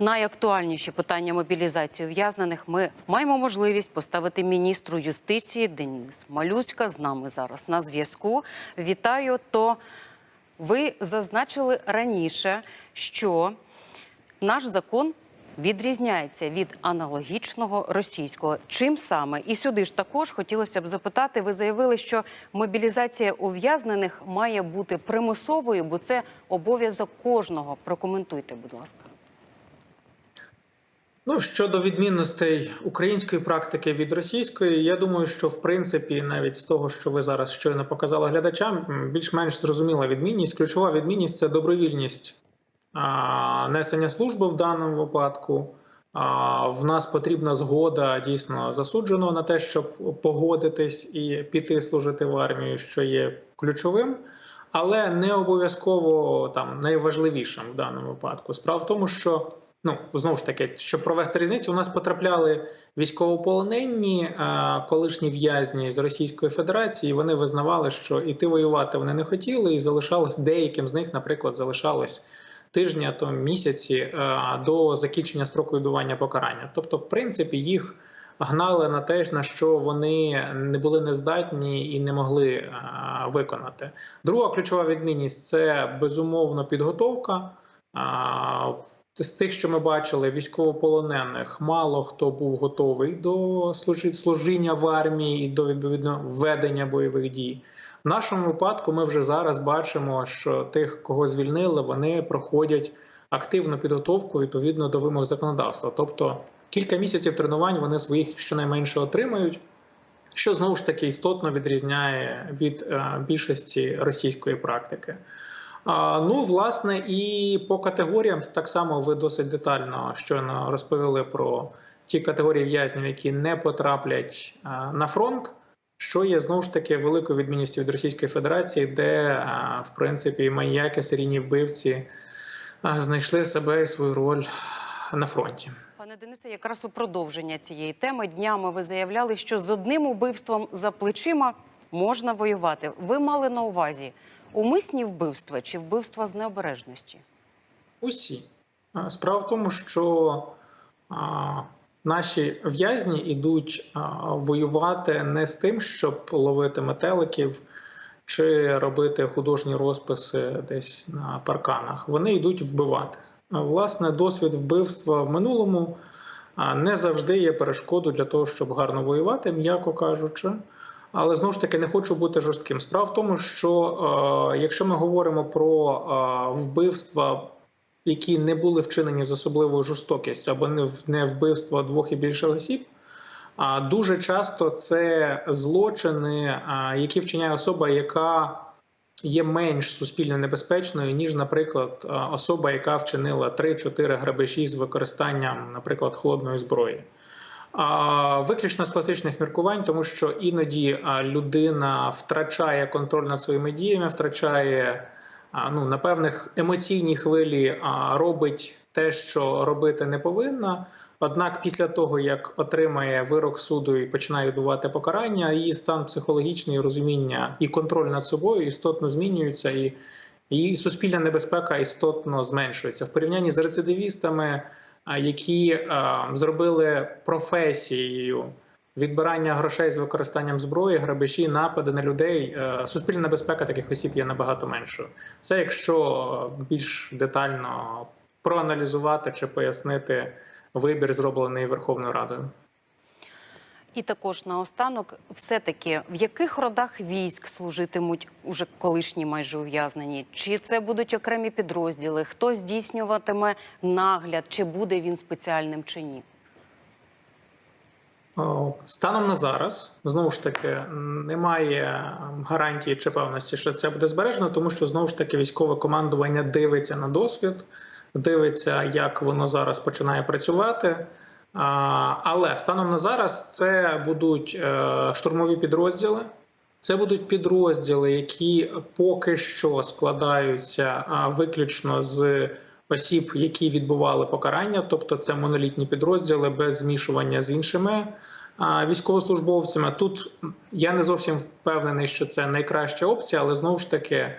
найактуальніші питання мобілізації ув'язнених ми маємо можливість поставити міністру юстиції Денис Малюська з нами зараз на зв'язку. Вітаю. То ви зазначили раніше, що наш закон відрізняється від аналогічного російського. Чим саме? І сюди ж також хотілося б запитати. Ви заявили, що мобілізація ув'язнених має бути примусовою, бо це обов'язок кожного. Прокоментуйте, будь ласка. Ну щодо відмінностей української практики від російської, я думаю, що в принципі, навіть з того, що ви зараз щойно показали глядачам, більш-менш зрозуміла відмінність. Ключова відмінність це добровільність а, несення служби в даному випадку. А, в нас потрібна згода дійсно засудженого на те, щоб погодитись і піти служити в армію, що є ключовим. Але не обов'язково там найважливішим в даному випадку. Справа в тому, що ну знову ж таки, щоб провести різницю, у нас потрапляли військовополонені, колишні в'язні з Російської Федерації. Вони визнавали, що іти воювати вони не хотіли, і залишалось деяким з них, наприклад, залишалось тижні, а то місяці до закінчення строку відбування покарання. Тобто, в принципі, їх. Гнали на те, на що вони не були нездатні і не могли виконати. Друга ключова відмінність це безумовно підготовка. З тих, що ми бачили, військовополонених мало хто був готовий до служіння в армії і до відповідно ведення бойових дій. В нашому випадку ми вже зараз бачимо, що тих, кого звільнили, вони проходять активну підготовку відповідно до вимог законодавства. Тобто кілька місяців тренувань вони своїх щонайменше отримають. Що знову ж таки істотно відрізняє від е, більшості російської практики. Ну, власне, і по категоріям так само ви досить детально щойно розповіли про ті категорії в'язнів, які не потраплять на фронт, що є знову ж таки великою відмінністю від Російської Федерації, де в принципі маньяки, серійні вбивці знайшли себе і свою роль на фронті. Пане Денисе, якраз у продовження цієї теми днями ви заявляли, що з одним убивством за плечима можна воювати. Ви мали на увазі умисні вбивства чи вбивства з необережності? Усі. Справа в тому, що а, наші в'язні йдуть а, воювати не з тим, щоб ловити метеликів чи робити художні розписи десь на парканах. Вони йдуть вбивати. Власне, досвід вбивства в минулому не завжди є перешкодою для того, щоб гарно воювати, м'яко кажучи. Але знову ж таки не хочу бути жорстким. Справа в тому, що е, якщо ми говоримо про е, вбивства, які не були вчинені з особливою жорстокістю, або не, не вбивства двох і більше осіб, а дуже часто це злочини, а, які вчиняє особа, яка є менш суспільно небезпечною, ніж, наприклад, а, особа, яка вчинила 3-4 грабежі з використанням, наприклад, холодної зброї. Виключно з класичних міркувань, тому що іноді людина втрачає контроль над своїми діями, втрачає ну, на певних емоційній хвилі, робить те, що робити не повинна. Однак, після того як отримає вирок суду і починає відбувати покарання, її стан психологічний розуміння і контроль над собою істотно змінюється, і її суспільна небезпека істотно зменшується в порівнянні з рецидивістами, які зробили професією відбирання грошей з використанням зброї, грабежі, напади на людей. Е, Суспільна безпека таких осіб є набагато меншою. Це якщо більш детально проаналізувати чи пояснити вибір, зроблений Верховною Радою. І також наостанок, все-таки в яких родах військ служитимуть уже колишні майже ув'язнені? Чи це будуть окремі підрозділи? Хто здійснюватиме нагляд? Чи буде він спеціальним чи ні? Станом на зараз знову ж таки немає гарантії чи певності, що це буде збережено, тому що знову ж таки військове командування дивиться на досвід, дивиться, як воно зараз починає працювати. Але станом на зараз це будуть е, штурмові підрозділи. Це будуть підрозділи, які поки що складаються виключно з осіб, які відбували покарання, тобто це монолітні підрозділи без змішування з іншими військовослужбовцями. Тут я не зовсім впевнений, що це найкраща опція, але знову ж таки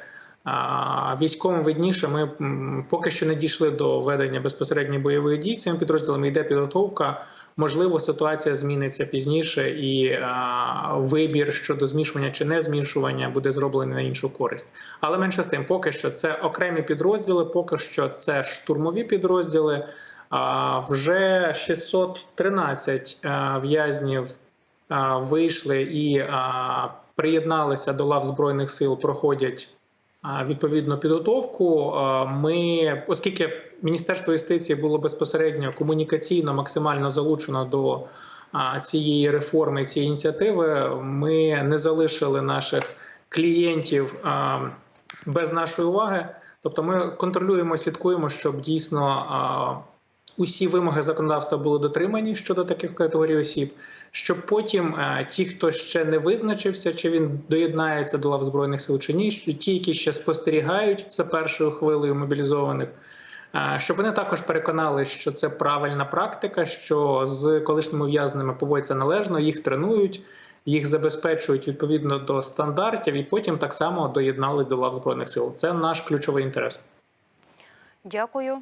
Військовим видніше, ми поки що не дійшли до ведення безпосередньо бойових дій цими підрозділами. Йде підготовка. Можливо, ситуація зміниться пізніше, і вибір щодо змішування чи не змішування буде зроблений на іншу користь. Але менше з тим, поки що це окремі підрозділи, поки що це штурмові підрозділи. Вже 613 а, в'язнів вийшли і приєдналися до лав збройних сил, проходять відповідну підготовку. Ми, оскільки Міністерство юстиції було безпосередньо комунікаційно максимально залучено до цієї реформи, цієї ініціативи, ми не залишили наших клієнтів без нашої уваги. Тобто, ми контролюємо, слідкуємо, щоб дійсно усі вимоги законодавства були дотримані щодо таких категорій осіб, щоб потім е, ті, хто ще не визначився, чи він доєднається до лав збройних сил чи ні, ті, які ще спостерігають за першою хвилею мобілізованих. е, Щоб вони також переконали, що це правильна практика, що з колишніми ув'язненими поводяться належно, їх тренують, їх забезпечують відповідно до стандартів, і потім так само доєднались до лав збройних сил. Це наш ключовий інтерес. Дякую.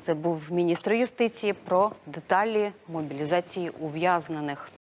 Це був міністр юстиції про деталі мобілізації ув'язнених.